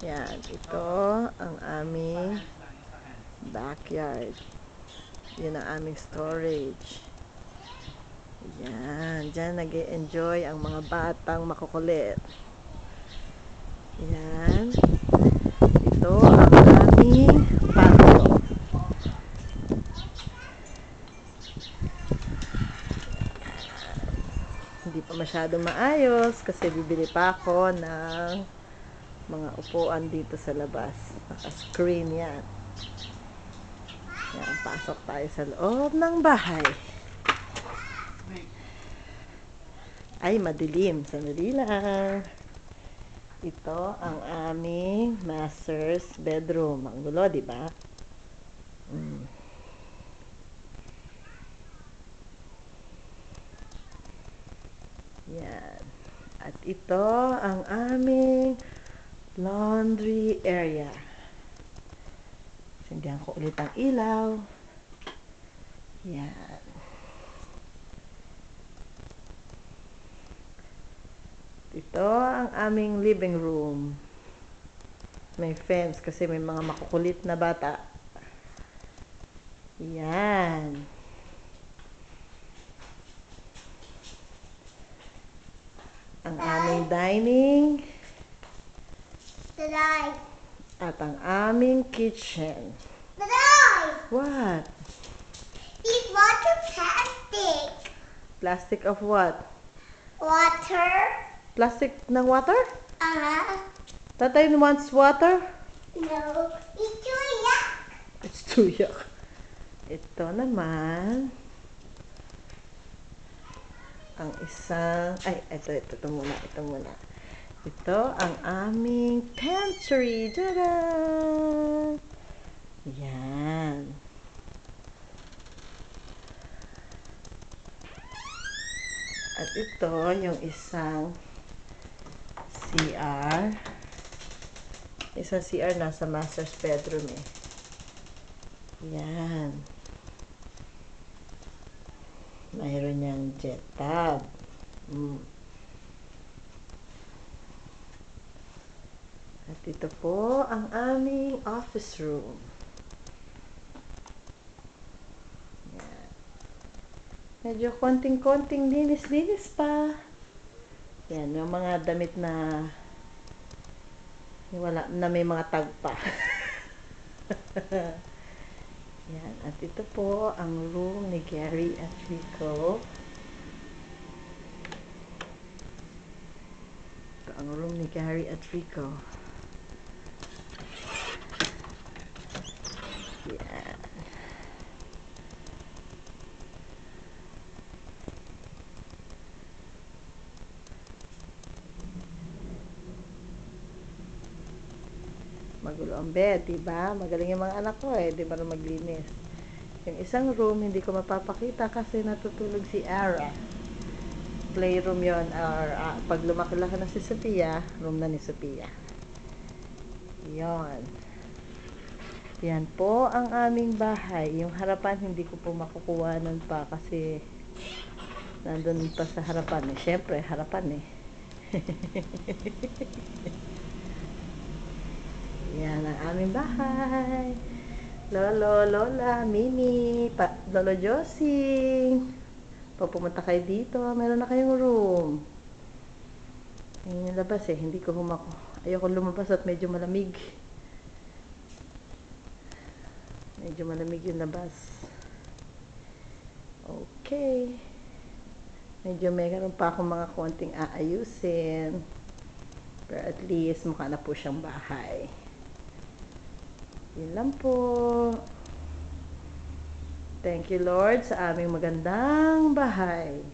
Yan, ito ang aming backyard. Yun ang aming storage. Yan, dyan nag enjoy ang mga batang makukulit. Yan. Ito ang aming patio. Hindi pa masyado maayos kasi bibili pa ako ng mga upuan dito sa labas. Naka-screen yan. Yan, pasok tayo sa loob ng bahay. Ay, madilim. Sandali lang. Ito ang aming master's bedroom. Ang gulo, di ba? Mm. Yan. At ito ang aming laundry area. Sindihan ko ulit ang ilaw. Yan. Ito ang aming living room. May fence kasi may mga makukulit na bata. Yan. Ang aming dining Today. at ang aming kitchen. Today. What? Eat water plastic. Plastic of what? Water. Plastic ng water? Uh-huh. Tatay wants water? No. It's too yuck. It's too yuck. Ito naman ang isang ay ito ito, ito muna ito muna ito ang aming pantry Tada! yan at ito yung isang CR isang CR nasa master's bedroom eh yan. Mayroon niyang jet tab. Mm. At ito po ang aming office room. Medyo konting-konting linis-linis pa. Yan, yung mga damit na wala na may mga tag pa. Yan. At ito po ang room ni Gary at Rico. Ang room ni Gary at Rico. Yan. Magulo ang bed, diba? Magaling yung mga anak ko eh, di ba na maglinis. Yung isang room, hindi ko mapapakita kasi natutulog si Ara. Playroom yon or ah, pag lumaki-laki na si Sophia, room na ni Sophia. Yon. Yan po ang aming bahay. Yung harapan, hindi ko po makukuhanan pa kasi nandun pa sa harapan eh. Siyempre, harapan eh. Aming bahay. Lolo, Lola, Mimi, pa, Lolo Josie. Pag pumunta kayo dito, meron na kayong room. Ayun yung labas eh, hindi ko humako. Ayoko lumabas at medyo malamig. Medyo malamig yung labas. Okay. Medyo meron pa akong mga konting aayusin. Pero at least mukha na po siyang bahay. Yun lang po. Thank you Lord sa aming magandang bahay.